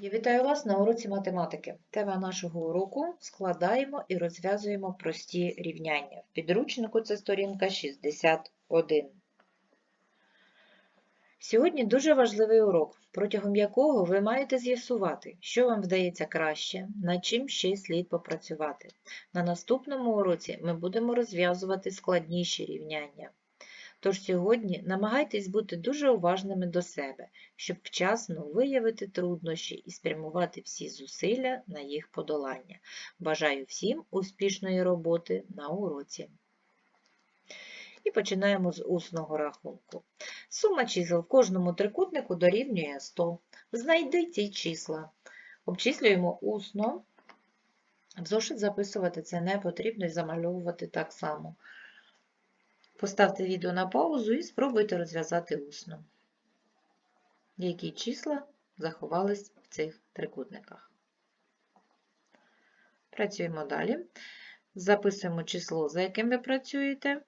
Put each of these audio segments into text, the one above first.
Я вітаю вас на уроці математики. Тема нашого уроку складаємо і розв'язуємо прості рівняння. В підручнику це сторінка 61. Сьогодні дуже важливий урок, протягом якого ви маєте з'ясувати, що вам вдається краще, над чим ще слід попрацювати. На наступному уроці ми будемо розв'язувати складніші рівняння. Тож сьогодні намагайтесь бути дуже уважними до себе, щоб вчасно виявити труднощі і спрямувати всі зусилля на їх подолання. Бажаю всім успішної роботи на уроці. І починаємо з усного рахунку. Сума чисел в кожному трикутнику дорівнює 100. Знайди ці числа. Обчислюємо усно. В зошит записувати це не потрібно і замальовувати так само. Поставте відео на паузу і спробуйте розв'язати усно. Які числа заховались в цих трикутниках. Працюємо далі. Записуємо число, за яким ви працюєте.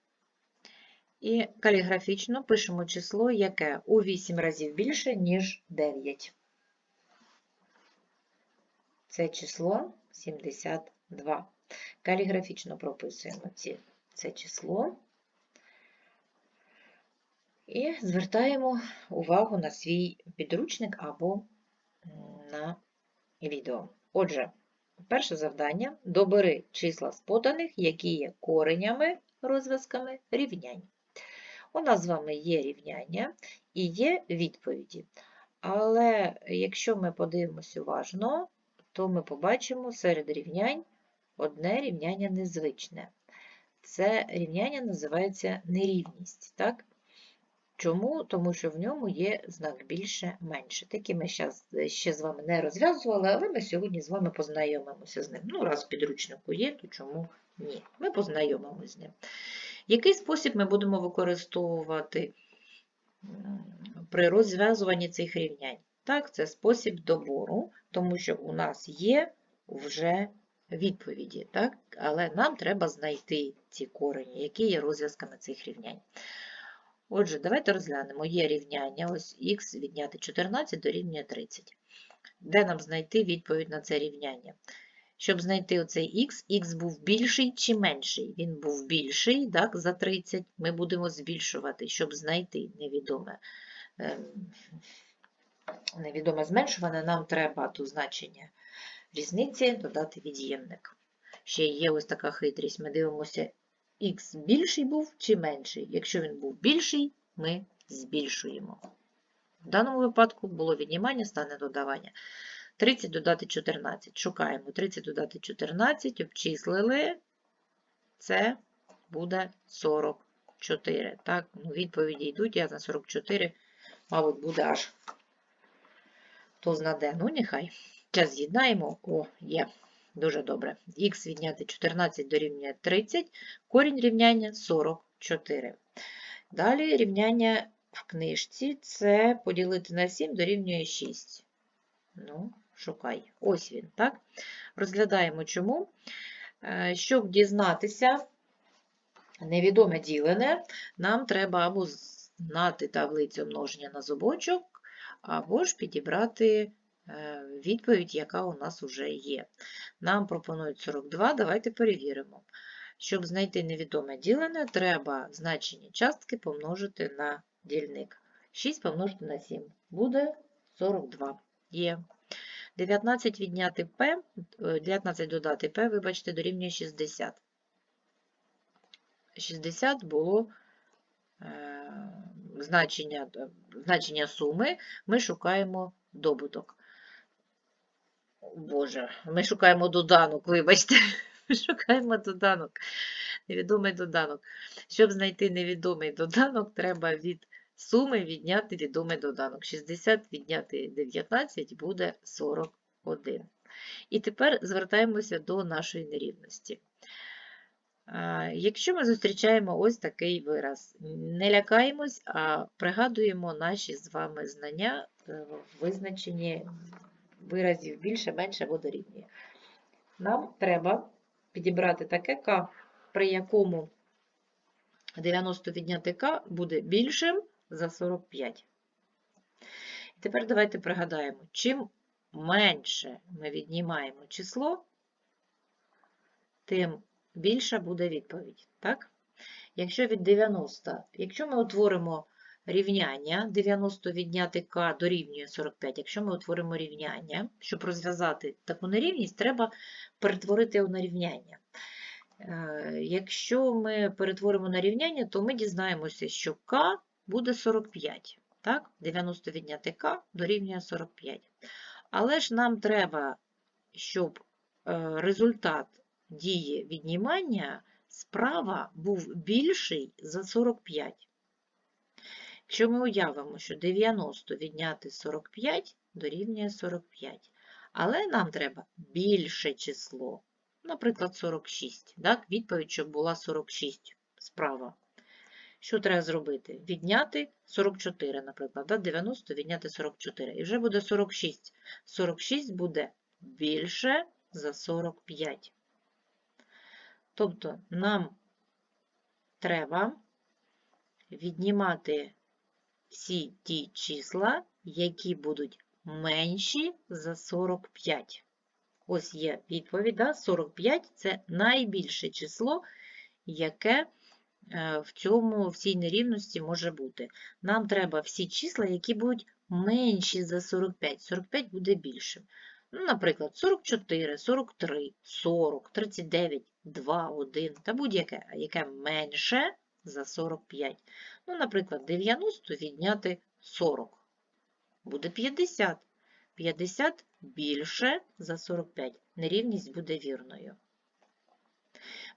І каліграфічно пишемо число, яке у 8 разів більше, ніж 9. Це число 72. Каліграфічно прописуємо ці, це число. І звертаємо увагу на свій підручник або на відео. Отже, перше завдання добери числа з поданих, які є коренями, розв'язками рівнянь. У нас з вами є рівняння і є відповіді. Але якщо ми подивимося уважно, то ми побачимо серед рівнянь одне рівняння незвичне. Це рівняння називається нерівність. так? Чому? Тому що в ньому є знак більше-менше. Такі ми зараз ще з вами не розв'язували, але ми сьогодні з вами познайомимося з ним. Ну, раз в підручнику є, то чому ні? Ми познайомимося з ним. Який спосіб ми будемо використовувати при розв'язуванні цих рівнянь? Так, це спосіб добору, тому що у нас є вже відповіді, так? але нам треба знайти ці корені, які є розв'язками цих рівнянь. Отже, давайте розглянемо. Є рівняння, ось х відняти 14 дорівнює 30. Де нам знайти відповідь на це рівняння? Щоб знайти оцей х, х був більший чи менший? Він був більший, так, за 30 ми будемо збільшувати, щоб знайти невідоме. Ем, невідоме зменшуване, нам треба до значення різниці додати від'ємник. Ще є ось така хитрість. Ми дивимося х більший був чи менший. Якщо він був більший, ми збільшуємо. В даному випадку було віднімання, стане додавання. 30 додати 14. Шукаємо 30 додати 14, обчислили. Це буде 44. Так, ну, відповіді йдуть, я на 44, мабуть, буде аж хто знаде. Ну, нехай. Зараз з'єднаємо. О, є. Дуже добре. Х відняти 14 дорівнює 30, корінь рівняння 44. Далі рівняння в книжці це поділити на 7 дорівнює 6. Ну, шукай. Ось він, так? Розглядаємо чому. Е, Щоб дізнатися невідоме ділене, нам треба або знати таблицю множення на зубочок, або ж підібрати відповідь, яка у нас вже є. Нам пропонують 42, давайте перевіримо. Щоб знайти невідоме ділене, треба значення частки помножити на дільник. 6 помножити на 7 буде 42. Є. 19 відняти P, 19 додати P, вибачте, дорівнює 60. 60 було е, значення, значення суми, ми шукаємо добуток. Боже, ми шукаємо доданок, вибачте. Ми шукаємо доданок. Невідомий доданок. Щоб знайти невідомий доданок, треба від суми відняти відомий доданок. 60 відняти 19 буде 41. І тепер звертаємося до нашої нерівності. Якщо ми зустрічаємо ось такий вираз, не лякаємось, а пригадуємо наші з вами знання в визначенні виразів більше, менше або. Нам треба підібрати таке К, при якому 90 відняти К буде більшим за 45. І тепер давайте пригадаємо, чим менше ми віднімаємо число, тим більша буде відповідь. Так? Якщо від 90, якщо ми утворимо рівняння 90 відняти k дорівнює 45, якщо ми утворимо рівняння, щоб розв'язати таку нерівність, треба перетворити його на рівняння. Е, Якщо ми перетворимо на рівняння, то ми дізнаємося, що k буде 45. Так? 90 відняти k дорівнює 45. Але ж нам треба, щоб е, результат дії віднімання справа був більший за 45. Якщо ми уявимо, що 90 відняти 45 дорівнює 45. Але нам треба більше число, наприклад, 46. Так? Відповідь, щоб була 46 справа. Що треба зробити? Відняти 44, наприклад. Да? 90 відняти 44. І вже буде 46. 46 буде більше за 45. Тобто нам треба віднімати всі ті числа, які будуть менші за 45. Ось є відповідь. Да? 45 це найбільше число, яке е, в цьому, в цій нерівності може бути. Нам треба всі числа, які будуть менші за 45. 45 буде більшим. Ну, Наприклад, 44, 43, 40, 39, 2, 1 та будь-яке, яке менше за 45. Ну, наприклад, 90 відняти 40. Буде 50. 50 більше за 45. Нерівність буде вірною.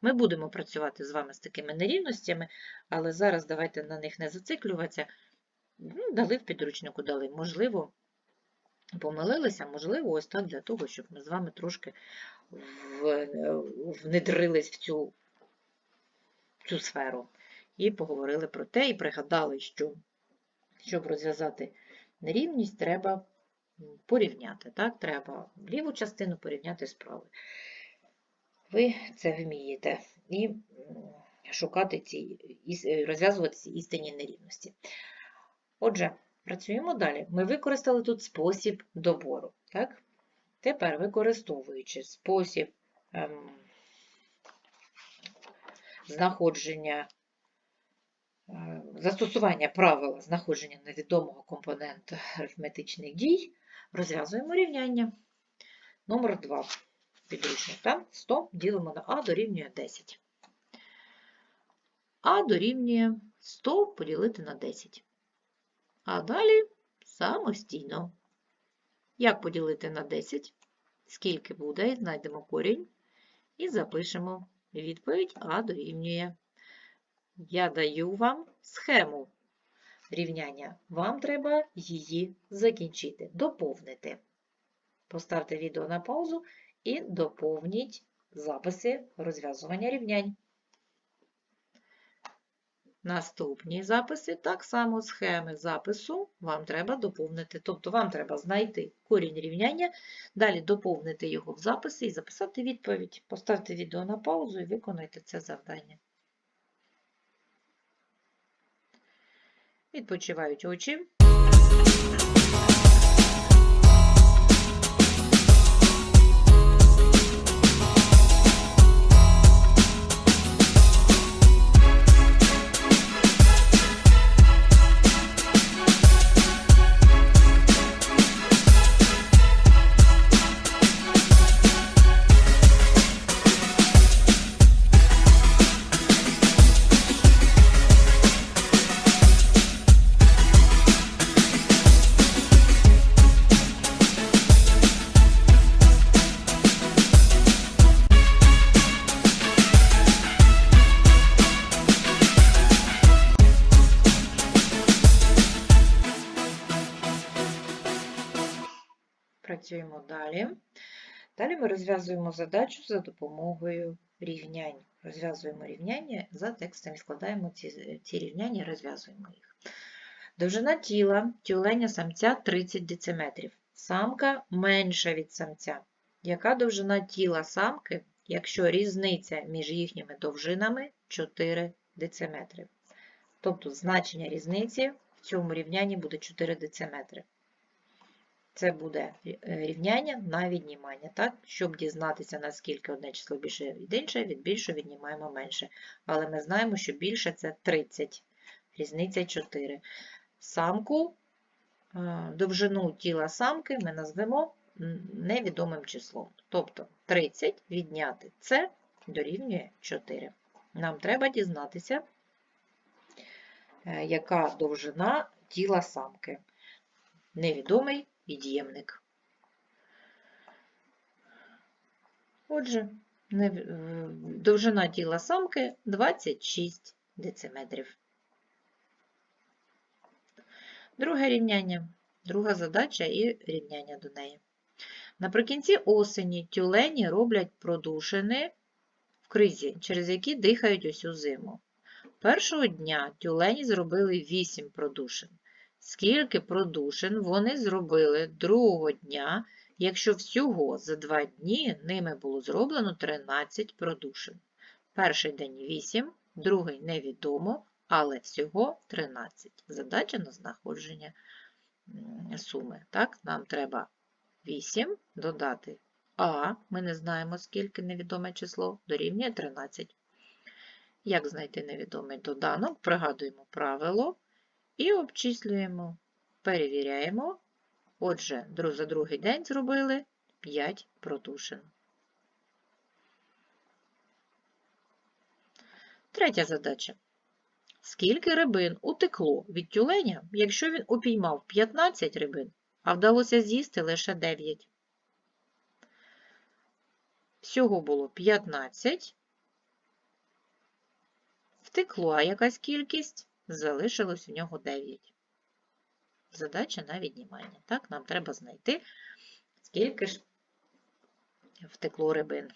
Ми будемо працювати з вами з такими нерівностями, але зараз давайте на них не зациклюватися. Ну, Дали в підручнику, дали. Можливо, помилилися, можливо, ось так для того, щоб ми з вами трошки внедрились в цю, в цю сферу. І поговорили про те, і пригадали, що щоб розв'язати нерівність, треба порівняти. Так? Треба ліву частину порівняти з правою. Ви це вмієте і шукати ці, розв'язувати ці істинні нерівності. Отже, працюємо далі. Ми використали тут спосіб добору. Так? Тепер, використовуючи спосіб ем, знаходження застосування правила знаходження невідомого компонента арифметичних дій, розв'язуємо рівняння. Номер 2. Підручник. 100 ділимо на А дорівнює 10. А дорівнює 100 поділити на 10. А далі самостійно. Як поділити на 10? Скільки буде, знайдемо корінь і запишемо відповідь А дорівнює я даю вам схему рівняння. Вам треба її закінчити, доповнити. Поставте відео на паузу і доповніть записи розв'язування рівнянь. Наступні записи, так само схеми запису вам треба доповнити. Тобто вам треба знайти корінь рівняння, далі доповнити його в записи і записати відповідь. Поставте відео на паузу і виконайте це завдання. Відпочивають очі. Далі. Далі ми розв'язуємо задачу за допомогою рівнянь. Розв'язуємо рівняння за текстом і складаємо ці, ці рівняння, розв'язуємо їх. Довжина тіла тюленя самця 30 дециметрів. Самка менша від самця. Яка довжина тіла самки, якщо різниця між їхніми довжинами 4 дециметри? Тобто значення різниці в цьому рівнянні буде 4 дециметри. Це буде е, рівняння на віднімання. Так? Щоб дізнатися, наскільки одне число більше від іншого, від більшого віднімаємо менше. Але ми знаємо, що більше це 30. Різниця 4. Самку, е, довжину тіла самки ми назвемо невідомим числом. Тобто 30 відняти це дорівнює 4. Нам треба дізнатися, е, яка довжина тіла самки. Невідомий від'ємник. Отже, довжина тіла самки 26 дециметрів. Друге рівняння, друга задача і рівняння до неї. Наприкінці осені тюлені роблять продушини в кризі, через які дихають усю зиму. Першого дня тюлені зробили 8 продушин. Скільки продушин вони зробили другого дня, якщо всього за два дні ними було зроблено 13 продушин. Перший день 8, другий невідомо, але всього 13. Задача на знаходження суми. Так, нам треба 8 додати А, ми не знаємо, скільки невідоме число, дорівнює 13. Як знайти невідомий доданок? Пригадуємо правило і обчислюємо, перевіряємо. Отже, за другий день зробили 5 протушин. Третя задача. Скільки рибин утекло від тюленя, якщо він упіймав 15 рибин, а вдалося з'їсти лише 9? Всього було 15. Втекло, а якась кількість? Залишилось у нього 9. Задача на віднімання. Так, нам треба знайти, скільки ж втекло рибин.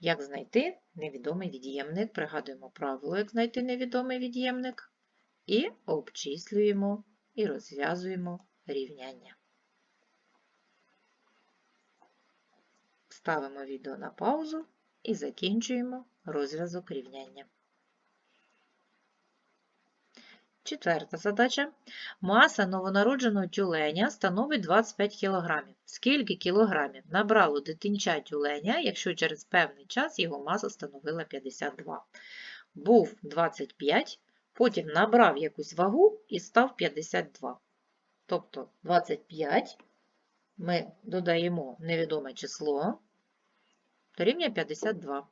Як знайти невідомий від'ємник? Пригадуємо правило, як знайти невідомий від'ємник. І обчислюємо і розв'язуємо рівняння. Ставимо відео на паузу і закінчуємо розв'язок рівняння. Четверта задача. Маса новонародженого тюленя становить 25 кг. Скільки кілограмів набрало дитинча тюленя, якщо через певний час його маса становила 52? Був 25, потім набрав якусь вагу і став 52. Тобто 25 ми додаємо невідоме число, дорівнює 52.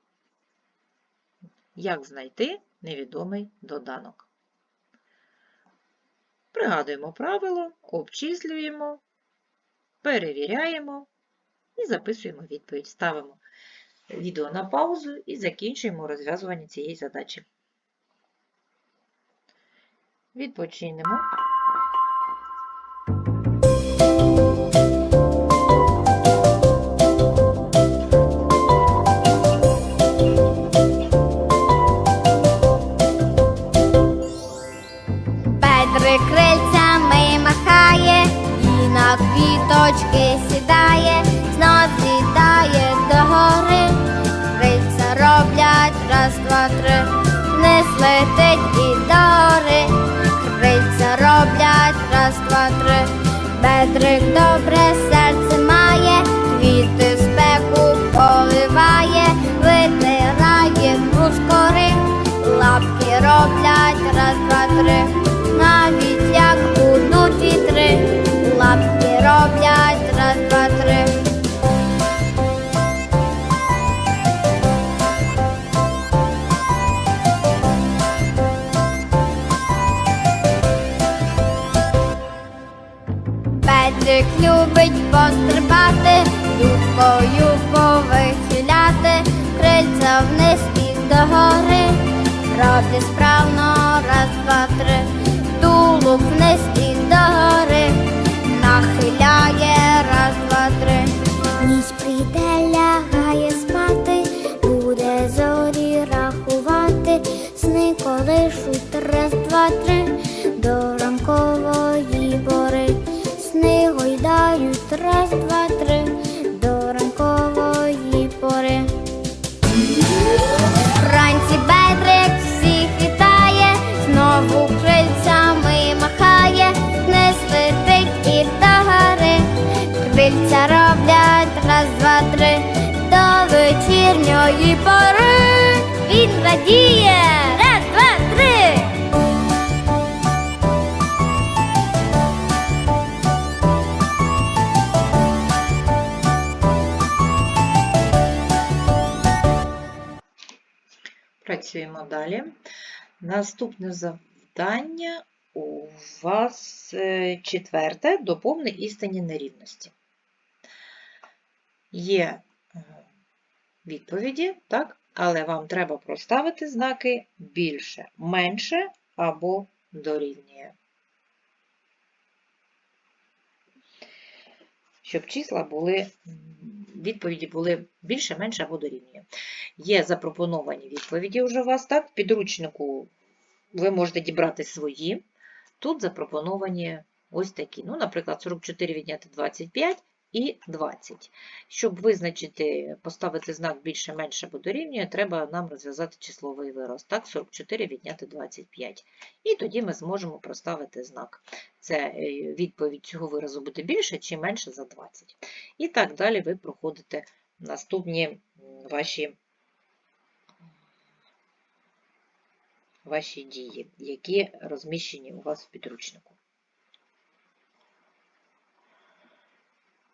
Як знайти невідомий доданок? Пригадуємо правило, обчислюємо, перевіряємо і записуємо відповідь. Ставимо відео на паузу і закінчуємо розв'язування цієї задачі. Відпочинемо. Петрик добре серце має, квіти спеку поливає, витирає брускори, лапки роблять раз, два, три. Любить пострибати, юбкою повихиляти, крильця вниз і догори, роблять справно раз, два, три, тулуб вниз і догори, нахиляє раз, два, три. Ніч прийде, лягає спати, буде зорі рахувати, сни колишуть раз, два, три, до вечірньої пори. Він радіє, раз, два, три. Працюємо далі. Наступне завдання у вас е, четверте доповни істинні нерівності. Є відповіді, так? але вам треба проставити знаки більше, менше або дорівнює. Щоб числа були, відповіді були більше, менше або дорівнює. Є запропоновані відповіді вже у вас, так? В підручнику ви можете дібрати свої. Тут запропоновані ось такі. Ну, наприклад, 44 відняти 25 і 20. Щоб визначити, поставити знак більше, менше або дорівнює, треба нам розв'язати числовий вираз. Так, 44 відняти 25. І тоді ми зможемо проставити знак. Це е, відповідь цього виразу буде більше чи менше за 20. І так далі ви проходите наступні ваші ваші дії, які розміщені у вас в підручнику.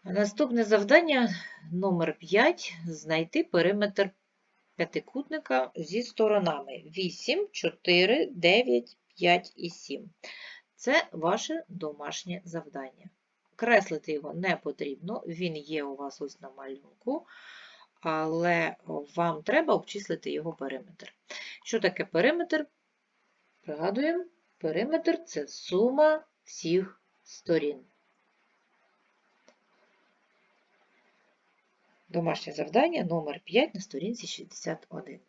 Наступне завдання номер 5 знайти периметр п'ятикутника зі сторонами 8, 4, 9, 5 і 7. Це ваше домашнє завдання. Креслити його не потрібно, він є у вас ось на малюнку, але вам треба обчислити його периметр. Що таке периметр? Пригадуємо, периметр це сума всіх сторін. Домашнє завдання номер 5 на сторінці 61.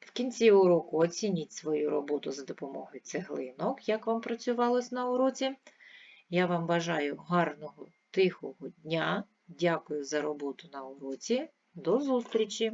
В кінці уроку оцініть свою роботу за допомогою цеглинок, як вам працювалось на уроці. Я вам бажаю гарного, тихого дня. Дякую за роботу на уроці. До зустрічі!